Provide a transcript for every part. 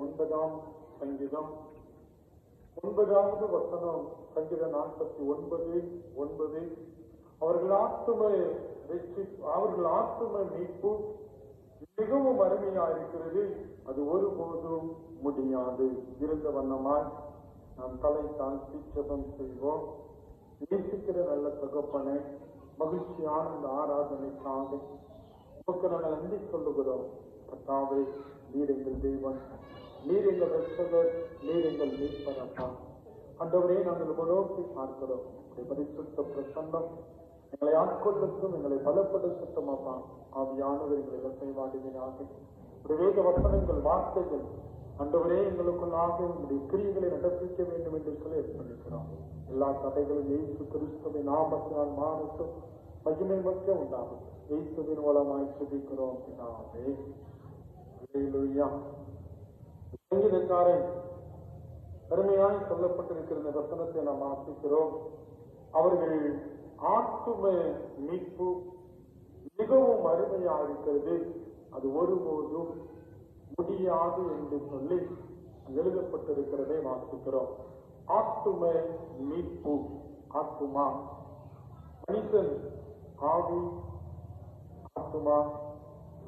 ஒன்பதாம் சங்கீதம் ஒன்பதாவது வசனம் சங்கீதம் நாற்பத்தி ஒன்பது ஒன்பது. அவர்கள் ஆத்தும வெற்றி அவர்கள் ஆத்தும மீட்பு மிகவும் அருமையா இருக்கிறது. அது ஒருபோதும் முடியாது. இருந்த வண்ணமாய் நாம் தலை தாழ்த்தி ஜெபம் செய்வோம். நேசிக்கிற நல்ல தகப்பனை மகிழ்ச்சியான இந்த ஆராதனை உமக்கு நாங்கள் நன்றி சொல்லுகிறோம். கர்த்தாவே நீர் தெய்வம். நீர் எங்கள் ரட்சகர் நீர் எங்கள் மீட்பரப்பா அந்தவரே நாங்கள் நோக்கி பார்க்கிறோம். உடைய பரிசுத்த பிரசன்னம் எங்களை ஆட்கொள்ளட்டும் எங்களை பலப்படுத்தட்டும் அப்பா. ஆவியானவர் எங்களை வசைவாடுவீராக. உடைய வேத வசனங்கள் வார்த்தைகள் அண்டவரே எங்களுக்குள்ளாக உங்களுடைய கிரியைகளை நடப்பிக்க வேண்டும் என்று சொல்லி ஏற்படுகிறோம் எல்லா தடைகளும் இயேசு கிறிஸ்துவின் நாமத்தினால் மாறட்டும். மகிமை மட்டும் உண்டாகும். இயேசுவின் மூலமாய் சுதிக்கிறோம் பிதாவே. சங்கீதக்காரன் அருமையாக சொல்லப்பட்டிருக்கிற வசனத்தை நாம் வாசிக்கிறோம். அவர்கள் ஆத்தும மீட்பு மிகவும் அருமையா இருக்கிறது. அது ஒருபோதும் முடியாது என்று சொல்லி எழுதப்பட்டிருக்கிறதை வாசிக்கிறோம். ஆத்தும மீட்பு ஆத்துமா. மனிதன் ஆவி ஆத்துமா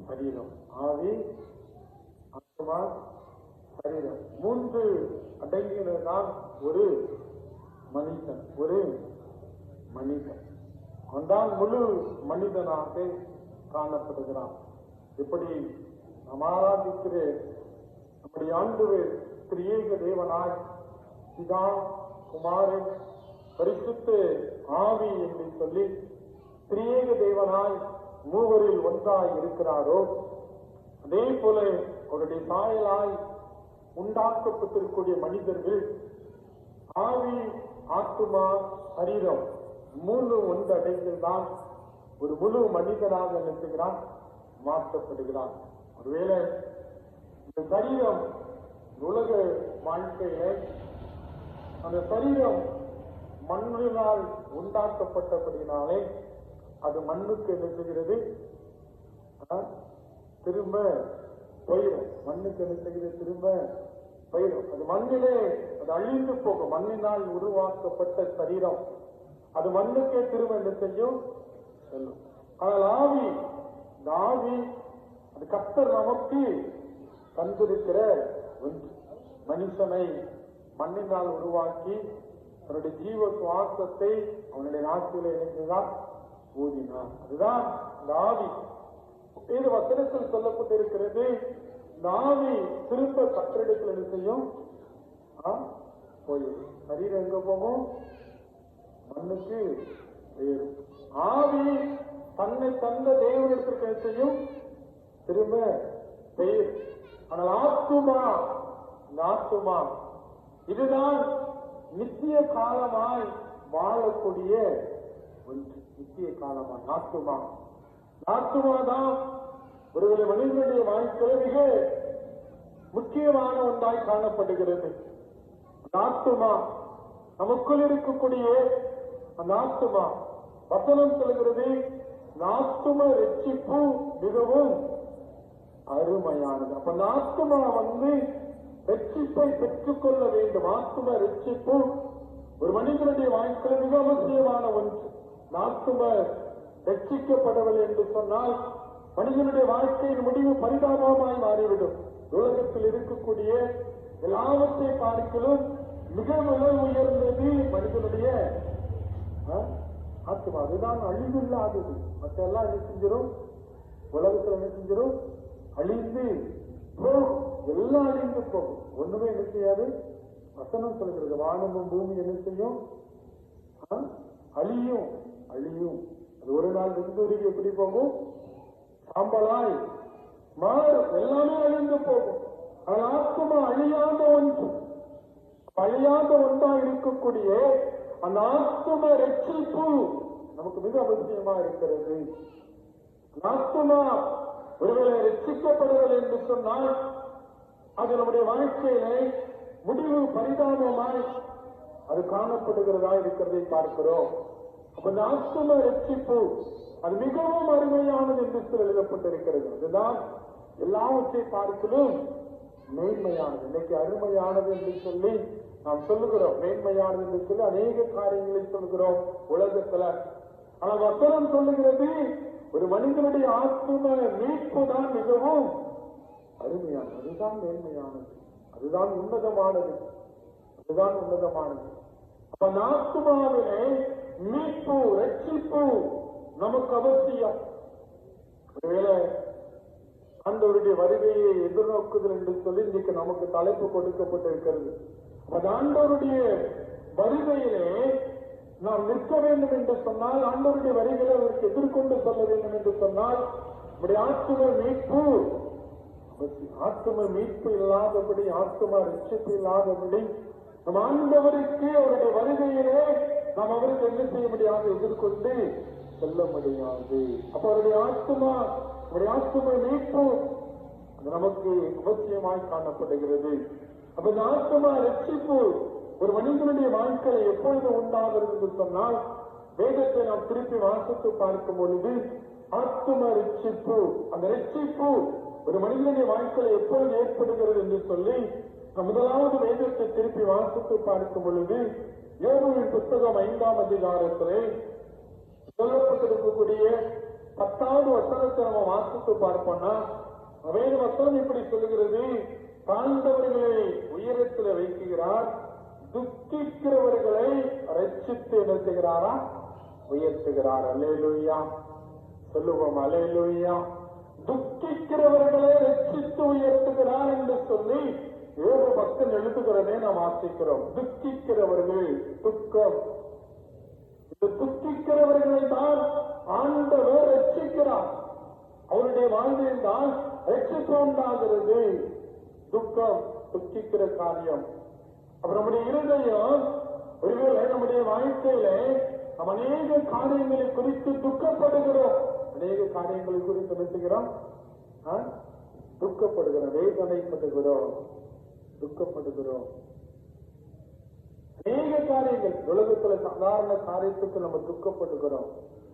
சரீரம். ஆவி ஆத்துமா சரீரம் மூன்று அடங்கினதான் ஒரு மனிதன் ஒரு மனிதன். அவன்தான் முழு மனிதனாக காணப்படுகிறான். இப்படி நாம் ஆராதிக்கிற நம்முடைய ஆண்டு திரியேக தேவனாய் சிதான் குமாரன் பரிசுத்து ஆவி என்று சொல்லி திரியேக தேவனாய் மூவரில் ஒன்றாய் இருக்கிறாரோ அதே போல அவருடைய சாயலாய் உண்டாக்கப்பட்டிருக்கூடிய மனிதர்கள் ஆவி ஆத்துமா சரீரம் மூணு ஒன்று அடைந்துதான் ஒரு முழு மனிதனாக நிறுத்துகிறான் மாற்றப்படுகிறான். ஒருவேளை இந்த சரீரம் உலக வாழ்க்கையில அந்த சரீரம் மண்ணினால் உண்டாக்கப்பட்டபடினாலே அது மண்ணுக்கு நிறுத்துகிறது திரும்ப போயிடும். மண்ணுக்கு நிறுத்துகிறது திரும்ப போயிடும் அது மண்ணிலே அது அழிந்து போகும். மண்ணினால் உருவாக்கப்பட்ட சரீரம். அது மண்ணுக்கே திரும்ப என்ன செய்யும்? செல்லும். ஆனால் ஆவி இந்த ஆவி அது கத்தர் நமக்கு தந்திருக்கிற ஒன்று. மனுஷனை மண்ணினால் உருவாக்கி அவனுடைய ஜீவ சுவாசத்தை அவனுடைய நாட்டிலே இணைந்துதான் ஊதினான் அதுதான் இந்த ஆவி. இது வசனத்தில் சொல்லப்பட்டிருக்கிறது நாவி ஆவி திரும்ப கற்றெடுக்கல் என்ன ஆ? போயிடும் சரீரம் எங்க போகும்? மண்ணுக்கு ஏறும் ஆவி தன்னை தந்த தேவனிடத்திற்கு என்ன திரும்ப பெயர். ஆனால் ஆத்துமா நாத்துமா ஆத்துமா இதுதான் நித்திய காலமாய் வாழக்கூடிய ஒன்று. நித்திய காலமாய் ஆத்துமா. ஆத்துமா தான் ஒருவரை மனிதனுடைய வாழ்க்கையில மிக முக்கியமான ஒன்றாய் காணப்படுகிறது. ஆத்துமா நமக்குள் இருக்கக்கூடிய அந்த ஆத்துமா வசனம் சொல்கிறது நாத்தும ரட்சிப்பு மிகவும் அருமையானது. அப்ப நாத்துமா வந்து ரட்சிப்பை பெற்றுக்கொள்ள வேண்டும். ஆத்தும ரட்சிப்பு ஒரு மனிதனுடைய வாழ்க்கையில் மிக அவசியமான ஒன்று. நாத்தும ரட்சிக்கப்படவில்லை என்று சொன்னால் மனிதனுடைய வாழ்க்கையின் முடிவு பரிதாபமாய் மாறிவிடும். உலகத்தில் இருக்கக்கூடிய எல்லாவற்றை பார்க்கலும் மிக விலை உயர்ந்தது மனிதனுடைய ஆ? அதுதான் அழிவில்லாதது. மற்ற எல்லாம் என்ன செஞ்சிடும் உலகத்தில் என்ன செஞ்சிடும் அழிந்து போகும். எல்லாம் அழிந்து போகும். ஒண்ணுமே என்ன செய்யாது? வசனம் சொல்கிறது. வானமும் பூமி என்ன செய்யும்? ஆ? அழியும். அழியும். அது ஒரு நாள் வெந்துருகி எப்படி போகும்? சாம்பலாய் மாறும் எல்லாமே அழிந்து போகும். ஆனால் ஆத்மா அழியாத ஒன்று. அழியாத ஒன்றா இருக்கக்கூடிய அந்த ஆத்ம ரட்சிப்பு நமக்கு மிக அவசியமா இருக்கிறது. ஆத்மா ஒருவேளை ரட்சிக்கப்படுதல் என்று சொன்னால் அது நம்முடைய வாழ்க்கையிலே முடிவு பரிதாபமாய் அது காணப்படுகிறதா இருக்கிறதை பார்க்கிறோம். அப்ப இந்த ஆத்ம ரட்சிப்பு அது மிகவும் அருமையானது என்று சொல்லி எழுதப்பட்டிருக்கிறது. அதுதான் எல்லாவற்றை பார்க்கலும் மேன்மையானது. இன்னைக்கு அருமையானது என்று சொல்லி நாம் சொல்லுகிறோம். மேன்மையானது என்று சொல்லி அநேக காரியங்களை சொல்லுகிறோம் உலகத்துல. ஆனா வசனம் சொல்லுகிறது ஒரு மனிதனுடைய ஆத்ம மீட்பு தான் மிகவும் அருமையானது. அதுதான் மேன்மையானது. அதுதான் உன்னதமானது. அதுதான் உன்னதமானது. அப்ப அந்த ஆத்மாவிலே மீட்பு ரட்சிப்பு நமக்கு அவசியம். ஒருவேளை ஆண்டவருடைய வருகையை எதிர்நோக்குதல் என்று சொல்லி இன்னைக்கு நமக்கு தலைப்பு கொடுக்கப்பட்டிருக்கிறது. அது ஆண்டவருடைய வருகையிலே நாம் நிற்க வேண்டும் என்று சொன்னால் ஆண்டவருடைய வரிகளை அவருக்கு எதிர்கொண்டு சொல்ல வேண்டும் என்று சொன்னால் நம்முடைய ஆத்தும மீட்பு அவசியம். ஆத்தும மீட்பு இல்லாதபடி ஆத்தும ரட்சிப்பு இல்லாதபடி நம் ஆண்டவருக்கு அவருடைய வருகையிலே நாம் அவருக்கு என்ன செய்ய முடியாது எதிர்கொண்டு செல்ல முடியாது அப்ப அவருடைய ஆத்மா அவருடைய ஆத்மா மீட்பு அது நமக்கு அவசியமாய் காணப்படுகிறது. அப்ப இந்த ஆத்மா ரட்சிப்பு ஒரு மனிதனுடைய வாழ்க்கையில் எப்பொழுது உண்டாகிறது என்று சொன்னால் வேதத்தை நாம் திருப்பி வாசித்து பார்க்கும் பொழுது ஆத்ம ரட்சிப்பு அந்த ரட்சிப்பு ஒரு மனிதனுடைய வாழ்க்கையில எப்பொழுது ஏற்படுகிறது என்று சொல்லி முதலாவது வேதத்தை திருப்பி வாசித்து பார்க்கும் பொழுது யோகுவின் புத்தகம் ஐந்தாம் அதிகாரத்திலே சொல்லப்பட்டிருக்கக்கூடிய பத்தாவது வசனத்தை நம்ம வாசித்து பார்ப்போம்னா வேத வசனம் இப்படி சொல்லுகிறது. தாழ்ந்தவர்களை உயரத்தில் வைக்கிறார் துக்கிக்கிறவர்களை ரட்சித்து நிறுத்துகிறாரா? உயர்த்துகிறார். அலேலுயா சொல்லுவோம் அலேலுயா துக்கிக்கிறவர்களை ரட்சித்து உயர்த்துகிறார் என்று சொல்லி ஏழு பக்தன் எழுதுகிறதே நாம் வாசிக்கிறோம். துக்கிக்கிறவர்கள் துக்கம். இந்த துக்கி தான் ஆண்டவர் ரட்சிக்கிறார் அவருடைய வாழ்ந்திருந்தால் தான் ரட்சிப்பு துக்கம் துக்கிக்கிற காரியம். அப்ப நம்முடைய இருதயம் ஒருவேளை நம்முடைய வாழ்க்கையில நாம் அநேக காரியங்களை குறித்து துக்கப்படுகிறோம். அநேக காரியங்களை குறித்து பேசுகிறோம் துக்கப்படுகிறோம். வேதனைப்படுகிறோம் துக்கப்படுகிறோம். அநேக காரியங்கள். உலகத்துல சாதாரண காரியத்துக்கு நம்ம துக்கப்படுகிறோம்.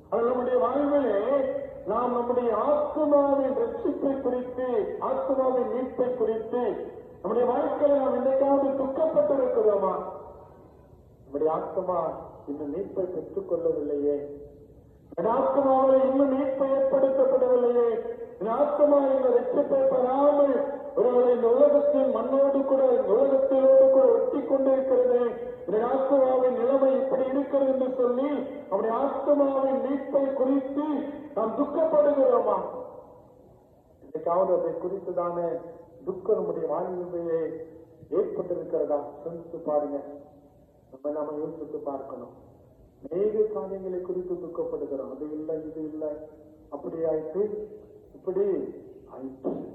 அது நம்முடைய வாழ்விலே நாம் நம்முடைய ஆத்மாவின் ரட்சிப்பை குறித்து ஆத்மாவின் மீட்பை குறித்து நம்முடைய வாழ்க்கையில நாம் என்னைக்காவது துக்கப்பட்டிருக்கிறோமா? நம்முடைய ஆத்மா இன்னும் மீட்பை பெற்றுக் கொள்ளவில்லையே. ஆத்மாவில் இன்னும் மீட்பு ஏற்படுத்தப்படவில்லையே. ஆத்மா இந்த ரட்சிப்பை பெறாமல் ஒருவரை இந்த உலகத்தின் மண்ணோடு கூட இந்த உலகத்திலோடு கூட ஒட்டி கொண்டிருக்கிறது. என்னுடைய ஆத்மாவின் நிலைமை இப்படி இருக்கிறது என்று சொல்லி அவருடைய ஆத்மாவின் மீட்பை குறித்து நாம் துக்கப்படுகிறோமா? இன்னைக்காவது அதை குறித்துதான துக்கம் நம்முடைய வாழ்விலே ஏற்பட்டிருக்கிறதா? சிந்தித்து பாருங்க. நம்ம நாம யோசித்து பார்க்கணும். அநேக காரியங்களை குறித்து துக்கப்படுகிறோம். அது இல்லை இது இல்லை. அப்படி ஆயிட்டு இப்படி ஆயிட்டு.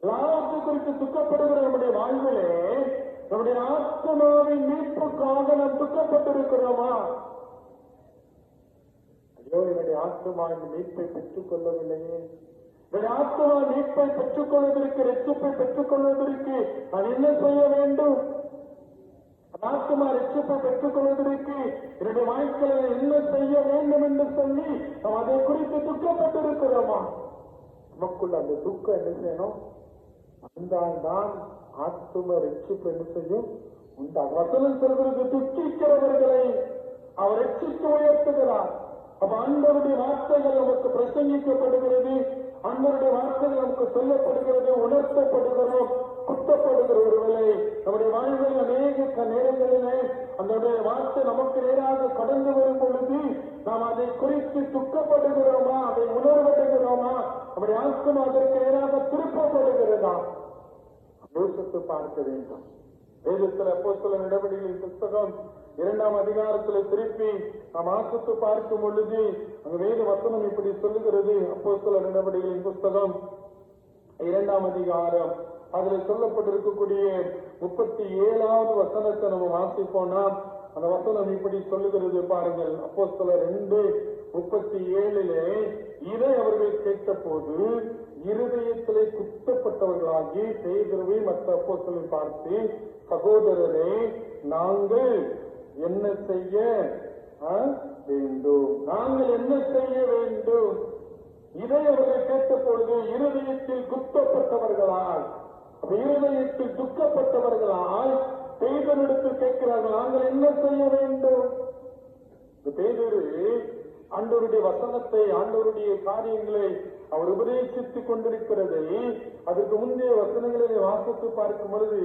எல்லாவற்றை குறித்து துக்கப்படுகிற நம்முடைய வாழ்விலே நம்முடைய ஆத்மாவை மீட்புக்காக நாம் துக்கப்பட்டிருக்கிறோமா? ஐயோ என்னுடைய ஆத்மா இந்த மீட்பை பெற்றுக் கொள்ளவில்லையே என்னுடைய ஆத்மா மீட்பை பெற்றுக் கொள்வதற்கு ரட்சிப்பை பெற்றுக் கொள்வதற்கு நான் என்ன செய்ய வேண்டும்? ஆத்மா ரட்சிப்பை பெற்றுக் கொள்வதற்கு என்னுடைய வாழ்க்கையில் என்ன செய்ய வேண்டும் என்று சொல்லி நாம் அதை குறித்து துக்கப்பட்டிருக்கிறோமா? நமக்குள்ள அந்த துக்கம் என்ன செய்யணும்? வந்தால்தான் ஆத்தும ரட்சிப்பு என்ன செய்யும்? உண்டாகும். வசனம் சொல்கிறது துக்கிக்கிறவர்களை அவர் ரட்சித்து உயர்த்துகிறார். அப்ப அன்பருடைய வார்த்தைகள் நமக்கு பிரசங்கிக்கப்படுகிறது அன்பருடைய வார்த்தைகள் நமக்கு சொல்லப்படுகிறது உணர்த்தப்படுகிறோம் குத்தப்படுகிற ஒருவேளை நம்முடைய வாழ்வில் அநேக நேரங்களிலே அந்த வார்த்தை நமக்கு நேராக கடந்து வரும் பொழுது நாம் அதை குறித்து துக்கப்படு நம்முடைய ஆத்மா அதற்கு நேராக திருப்பப்படுகிறதா யோசித்து பார்க்க வேண்டும். வேதத்தில் அப்போ சில நடவடிக்கை புத்தகம் இரண்டாம் அதிகாரத்தில் திருப்பி நாம் ஆசித்து பார்க்கும் பொழுது அங்கு வேத வசனம் இப்படி சொல்லுகிறது. அப்போ சில நடவடிக்கைகளின் புஸ்தகம் இரண்டாம் அதிகாரம். அதுல சொல்லப்பட்டிருக்கக்கூடிய முப்பத்தி ஏழாவது வசனத்தை நம்ம வாசிப்போம்னா அந்த வசனம் இப்படி சொல்லுகிறது பாருங்கள். அப்போ சில ரெண்டு முப்பத்தி ஏழிலே இதை அவர்கள் கேட்டபோது இருதயத்திலே குத்தப்பட்டவர்களாகி பேதுருவை மற்ற அப்போஸ்தலரை பார்த்து சகோதரரே நாங்கள் என்ன செய்ய வேண்டும்? நாங்கள் என்ன செய்ய வேண்டும்? இதை அவர்கள் கேட்ட பொழுது இருதயத்தில் குத்தப்பட்டவர்களால் அப்ப இருதயத்தில் துக்கப்பட்டவர்களால் பேதனிடத்தில் கேட்கிறார்கள் நாங்கள் என்ன செய்ய வேண்டும்? இந்த பேதரு ஆண்டவருடைய வசனத்தை ஆண்டவருடைய காரியங்களை அவர் உபதேசித்துக் கொண்டிருக்கிறதை. அதற்கு முந்தைய வசனங்களிலே வாசித்து பார்க்கும் பொழுது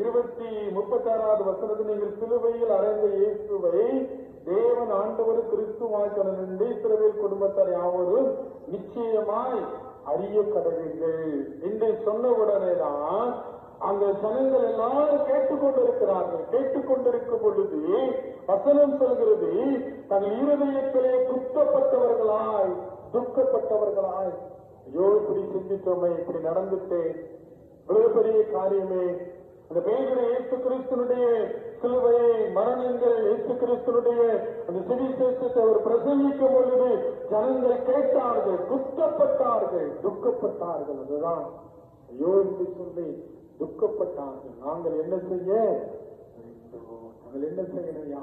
இருபத்தி முப்பத்தாறாவது வசனத்தில் நீங்கள் சிலுவையில் அறைந்த இயேசுவை தேவன் ஆண்டவர் கிறிஸ்துவாய் நின்று இஸ்ரவேல் குடும்பத்தார் யாவரும் நிச்சயமாய் அறிய கடவீர்கள் என்று சொன்ன உடனேதான் அந்த ஜனங்கள் எல்லாரும் கேட்டுக்கொண்டிருக்கிறார்கள். கேட்டுக்கொண்டிருக்கும் பொழுது வசனம் சொல்கிறது தன் இருதயத்திலே குத்தப்பட்டவர்களாய் துக்கப்பட்டவர்களாய். ஐயோ இப்படி சிந்தித்தோமே இப்படி நடந்துட்டேன். இவ்வளவு பெரிய காரியமே. அந்த பேகிற இயேசு கிறிஸ்தனுடைய சிலுவையை மரணங்கள் இயேசு கிறிஸ்தனுடைய அந்த சுவிசேஷத்தை அவர் பிரசங்கிக்கும் பொழுது ஜனங்கள் கேட்டார்கள் குத்தப்பட்டார்கள் துக்கப்பட்டார்கள். அதுதான். ஐயோ என்று சொல்லி துக்கப்பட்டார்கள். நாங்கள் என்ன செய்ய? நாங்கள் என்ன செய்யணையா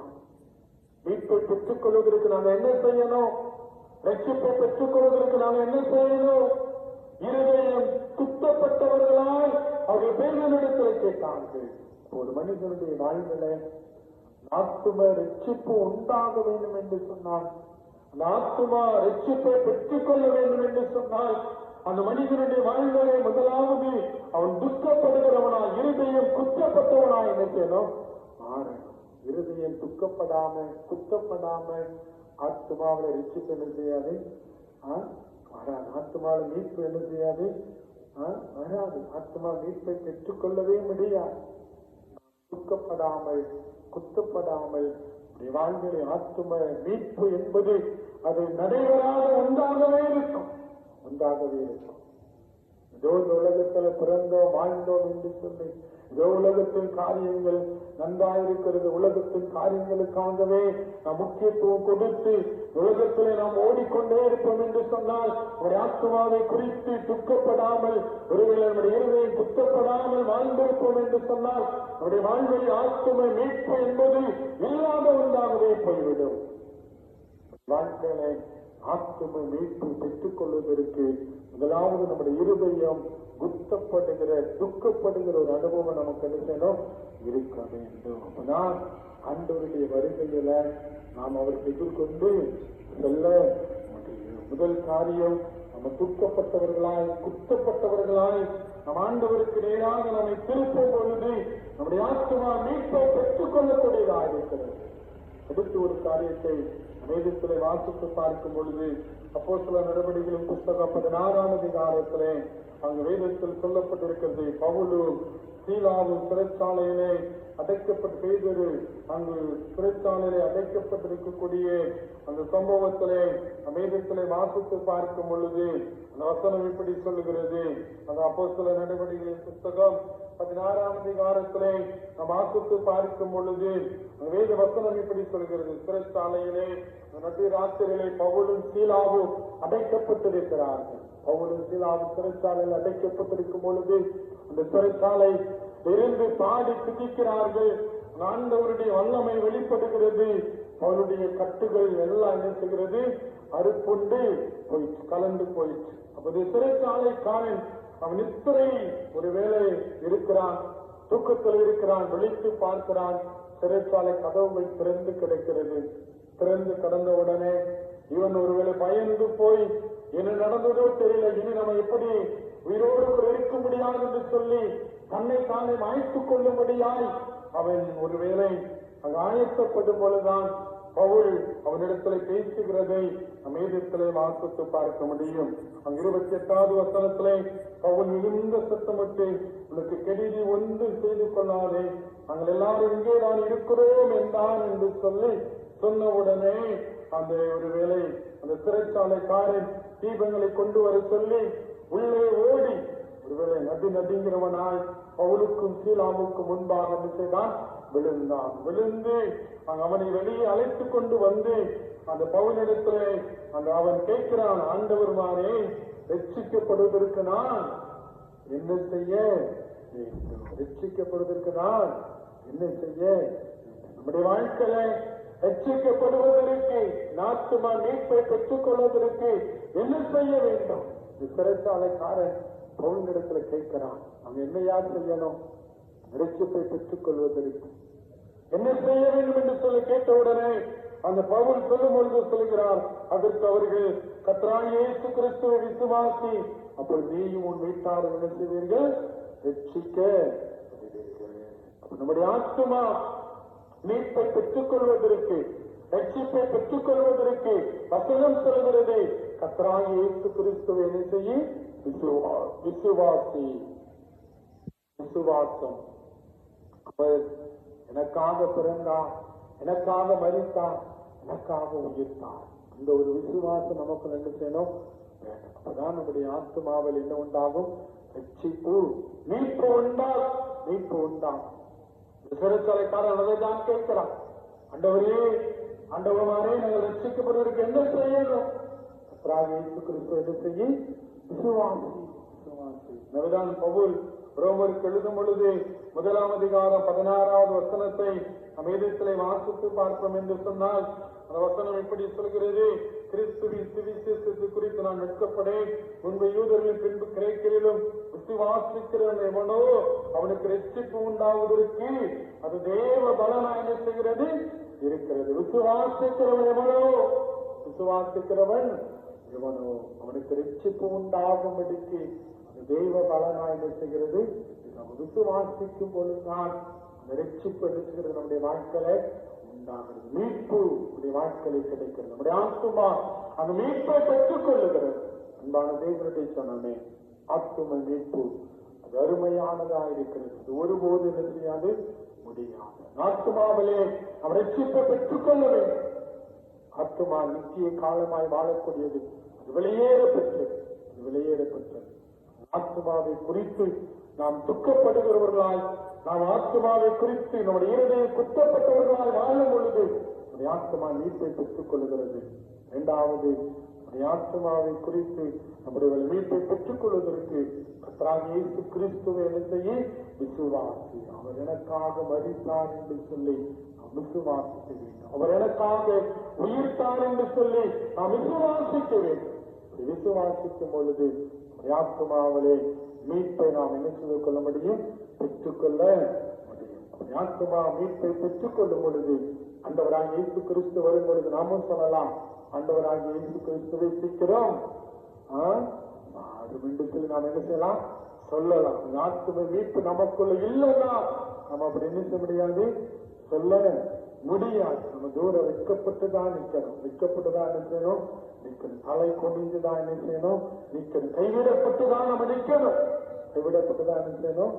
மீட்பை பெற்றுக் கொள்வதற்கு நாங்கள் என்ன செய்யணும்? ரட்சிப்பை பெற்றுக் கொள்வதற்கு நாங்கள் என்ன செய்யணும்? இருதயம் குத்தப்பட்டவர்களால் அவர்கள் பேரிடத்தில் கேட்டார்கள். ஒரு மனிதனுடைய வாழ்வில ஆத்தும ரட்சிப்பு உண்டாக வேண்டும் என்று சொன்னான். அந்த ஆத்துமா ரட்சிப்பை பெற்றுக் கொள்ள வேண்டும் என்று சொன்னால் அந்த மனிதனுடைய வாழ்நிலை முதலாவது அவன் துக்கப்படுகிறவனா இருதயம் குத்தப்பட்டவனா என்ன செய்யணும்? மாறணும். இருதயம் துக்கப்படாம குத்தப்படாம ஆத்மாவில ரட்சிப்பு என்ன செய்யாது? ஆ? வராது ஆத்மாவில மீட்பு என்ன செய்யாது? ஆ? வராது ஆத்மா மீட்பை பெற்றுக்கொள்ளவே முடியாது. துக்கப்படாமல் குத்தப்படாமல் வாழ்நிலை ஆத்ம மீட்பு என்பது அது நடைபெறாத ஒன்றாகவே இருக்கும். ஒன்றாகவே இருக்கும். ஏதோ இந்த உலகத்துல பிறந்தோம் வாழ்ந்தோம் என்று சொல்லி ஏதோ உலகத்தின் காரியங்கள் நன்றாயிருக்கிறது. உலகத்தின் காரியங்களுக்காகவே நாம் முக்கியத்துவம் கொடுத்து உலகத்திலே நாம் ஓடிக்கொண்டே இருப்போம் என்று சொன்னால் ஒரு ஆத்மாவை குறித்து துக்கப்படாமல் ஒருவேளை நம்முடைய குத்தப்படாமல் வாழ்ந்திருப்போம் என்று சொன்னால் நம்முடைய வாழ்வில் ஆத்மை மீட்பு என்பது இல்லாத ஒன்றாகவே போய்விடும். வாழ்க்கையில ஆத்தும மீட்பு பெற்றுக் கொள்வதற்கு முதலாவது நம்முடைய இருதயம் குத்தப்படுகிற துக்கப்படுகிற ஒரு அனுபவம் நமக்கு என்ன இருக்க வேண்டும். அப்பதான் ஆண்டவருடைய வருகையில நாம் அவருக்கு எதிர்கொண்டு செல்ல முடியும். முதல் காரியம் நம்ம துக்கப்பட்டவர்களாய் குத்தப்பட்டவர்களாய் நம் ஆண்டவருக்கு நேராக நம்மை திருப்பும் பொழுது நம்முடைய ஆத்மா மீட்பை பெற்றுக் கொள்ளக்கூடியதாக இருக்கிறது. அடுத்து ஒரு காரியத்தை வேதத்திலே வாசித்து பார்க்கும் பொழுது அப்போ சில நடவடிக்கைகளின் புஸ்தகம் பதினாறாம் அதிகாரத்திலே அங்கு வேதத்தில் சொல்லப்பட்டிருக்கிறது பவுலும் சீலாவும் சிறைச்சாலையிலே அடைக்கப்பட்டு பெய்தது. அங்கு சிறைச்சாலையிலே அடைக்கப்பட்டிருக்கக்கூடிய அந்த சம்பவத்திலே வேதத்திலே வாசித்து பார்க்கும் பொழுது அந்த வசனம் இப்படி சொல்லுகிறது. அந்த அப்போ சில நடவடிக்கைகளின் புத்தகம் பதினாறாம் அதிகாரத்திலே நாம் வாசித்து பார்க்கும் பொழுது அந்த வேத வசனம் இப்படி சொல்கிறது. சிறைச்சாலையிலே நடு ராத்திரியிலே பவுலும் சீலாவும் அடைக்கப்பட்டிருக்கிறார்கள். பவுலும் சீலாவும் சிறைச்சாலையில் அடைக்கப்பட்டிருக்கும் பொழுது அந்த சிறைச்சாலை இருந்து பாடி துதிக்கிறார்கள் ஆண்டவருடைய வல்லமை வெளிப்படுகிறது. அவருடைய கட்டுகள் எல்லாம் நிறுத்துகிறது அறுப்புண்டு போயிற்று கலந்து போயிற்று. அப்போது சிறைச்சாலைக்காரன் அவன் இத்தனை ஒருவேளை இருக்கிறான் தூக்கத்தில் இருக்கிறான் விழித்து பார்க்கிறான். சிறைச்சாலை கதவுகள் திறந்து கிடக்கிறது. திறந்து கடந்த உடனே இவன் ஒருவேளை பயந்து போய் என்ன நடந்ததோ தெரியல இனி நம்ம எப்படி உயிரோடு கூட இருக்க முடியாது என்று சொல்லி தன்னை தானே மாய்த்துக் கொள்ளும்படியாய் அவன் ஒருவேளை அங்கு ஆயத்தப்படும் பொழுதுதான் பவுல் அவனிடத்தில் பேசுகிறதை அமேதத்திலே வாசித்து பார்க்க முடியும். அங்கு இருபத்தி எட்டாவது வசனத்திலே பவுல் மிகுந்த சத்தமிட்டு உனக்கு கெடுதி ஒன்று செய்து கொள்ளாதே நாங்கள் எல்லாரும் இங்கே தான் இருக்கிறோம் என்றான் என்று சொல்லி சொன்ன உடனே அந்த ஒருவேளை அந்த சிறைச்சாலைக்காரன் தீபங்களை கொண்டு வர சொல்லி உள்ளே ஓடி. ஒருவேளை நதி நதிங்கிறவனாய் பவுலுக்கும் சீலாமுக்கும் முன்பாக நிச்சயதான் விழுந்தான். விழுந்து அவனை வெளியே அழைத்துக் கொண்டு வந்து அந்த பவுலிடத்திலே அந்த அவன் கேட்கிறான் ஆண்டவர்மாரே ரட்சிக்கப்படுவதற்கு நான் என்ன செய்ய ரட்சிக்கப்படுவதற்கு நான் என்ன செய்ய நம்முடைய வாழ்க்கையில ரட்சிக்கப்படுவதற்கு நாட்டுமா மீட்பை பெற்றுக் கொள்வதற்கு என்ன செய்ய வேண்டும்? விசரசாலைக்காரன் பவுனிடத்துல பவுலிடத்துல கேட்கிறான் நாம் என்னையா செய்யணும்? ரட்சிப்பை பெற்றுக் கொள்வதற்கு என்ன செய்ய வேண்டும் என்று சொல்லி கேட்டவுடனே அந்த பவுல் சொல்லும் பொழுது சொல்கிறார் அதற்கு அவர்கள் கத்ராய் கிறிஸ்துவ கிறிஸ்துவை விசுவாசி. அப்பொழுது நீயும் உன் வீட்டார் என்ன செய்வீர்கள்? ரட்சிக்க நம்முடைய ஆத்மா மீட்பை பெற்றுக் கொள்வதற்கு ரட்சிப்பை பெற்றுக் கொள்வதற்கு வசனம் சொல்கிறது கத்ராய் இயேசு கிறிஸ்துவை செய்ய? விசுவா விசுவாசி. விசுவாசம். அவர் எனக்காக பிறந்தார் எனக்காக மறித்தார் எனக்காக உயிர்த்தார். அந்த ஒரு விசுவாசம் நமக்கு என்ன செய்யணும்? அப்பதான் நம்முடைய ஆத்மாவில் என்ன உண்டாகும்? ரட்சிப்பு மீட்பு உண்டால் மீட்பு உண்டாகும் இந்த அதைதான் அதை தான் கேட்கிறான் ஆண்டவரே ஆண்டவரே நாங்கள் ரட்சிக்கப்படுவதற்கு என்ன செய்யணும்? கர்த்தராகிய இயேசு கிறிஸ்து விசுவாசி விசுவாசி. பவுல் ரோமருக்கு எழுதும் பொழுது முதலாம் அதிகாரம் பதினாறாவது வசனத்தை அமேதத்திலே வாசித்து பார்ப்போம் என்று சொன்னால் அந்த வசனம் எப்படி சொல்கிறது? கிறிஸ்துவின் சுவிசேஷத்தை குறித்து நான் வெட்கப்படேன் முன்பு யூதர்களின் பின்பு கிரேக்கரிலும் விசுவாசிக்கிறவன் எவனோ அவனுக்கு ரட்சிப்பு உண்டாவதற்கு அது தேவ பலனா என்ன செய்கிறது? இருக்கிறது. விசுவாசிக்கிறவன் எவனோ விசுவாசிக்கிறவன் இவனோ அவனுக்கு ரட்சிப்பு உண்டாகும்படிக்கு தெய்வ பலனாய் நிறுத்துகிறது செய்கிறது நம்ம விசுவாசிக்கும் பொழுதுதான் அந்த ரட்சிப்பு எடுத்துகிறது நம்முடைய வாழ்க்கையில. உண்டாகிறது மீட்பு நம்முடைய வாழ்க்கையில கிடைக்கிறது. நம்முடைய ஆத்துமா அந்த மீட்பை பெற்றுக் கொள்ளுகிறது அன்பான தெய்வத்தை சொன்னமே ஆத்தும மீட்பு அது அருமையானதா இருக்கிறது. அது ஒருபோது என்ன முடியாது. ஆத்துமாவிலே அவர் ரட்சிப்பை பெற்றுக் கொள்ள வேண்டும். ஆத்துமா நித்திய காலமாய் வாழக்கூடியது. அது பெற்றது அது பெற்றது ஆத்மாவை குறித்து நாம் துக்கப்படுகிறவர்களாய் நாம் ஆத்மாவை குறித்து நம்முடைய இருதயம் குத்தப்பட்டவர்களாய் வாழும் பொழுது நம்முடைய ஆத்மா மீட்பை பெற்றுக் கொள்கிறது இரண்டாவது நம்முடைய ஆத்மாவை குறித்து நம்முடைய மீட்பை பெற்றுக் கொள்வதற்கு கர்த்தராகிய கிறிஸ்துவ கிறிஸ்துவை விசுவாசி. அவர் எனக்காக மறித்தார் என்று சொல்லி நாம் விசுவாசிக்க வேண்டும். அவர் எனக்காக உயிர்த்தார் என்று சொல்லி நாம் விசுவாசிக்க வேண்டும். அப்படி விசுவாசிக்கும் பொழுது நம்முடைய ஆத்மாவிலே மீட்பை நாம் என்ன செய்து கொள்ள முடியும்? பெற்றுக்கொள்ள முடியும். ஆத்மா மீட்பை பெற்றுக் கொள்ளும் பொழுது அந்தவராக இயேசு கிறிஸ்து வரும் பொழுது நாமும் சொல்லலாம் அந்தவராக இயேசு கிறிஸ்துவை சீக்கிரம் ஆ, அது மீண்டும் நாம் என்ன செய்யலாம்? சொல்லலாம். இந்த மீட்பு நமக்குள்ள இல்லைன்னா நம்ம அப்படி நினைக்க முடியாது. சொல்ல முடியாது. நம்ம தூரம் விற்கப்பட்டு தான் நிற்கணும் விற்கப்பட்டுதான் நிற்கணும் என்ன தலை கொடிந்து தான் நிற்கணும் செய்யணும் கைவிடப்பட்டு தான் நம்ம நிற்கணும் கைவிடப்பட்டு தான் என்ன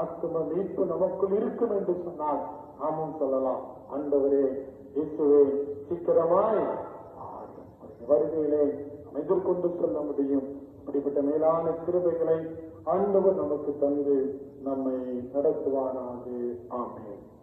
ஆத்ம மீட்பு நமக்குள் இருக்கும் என்று சொன்னால் நாமும் சொல்லலாம். ஆண்டவரே இயேசுவை சீக்கிரமாய் வருகையிலே எதிர்கொண்டு சொல்ல முடியும். அப்படிப்பட்ட மேலான கிருபைகளை ஆண்டவர் நமக்கு தந்து நம்மை நடத்துவானாக. ஆமென்.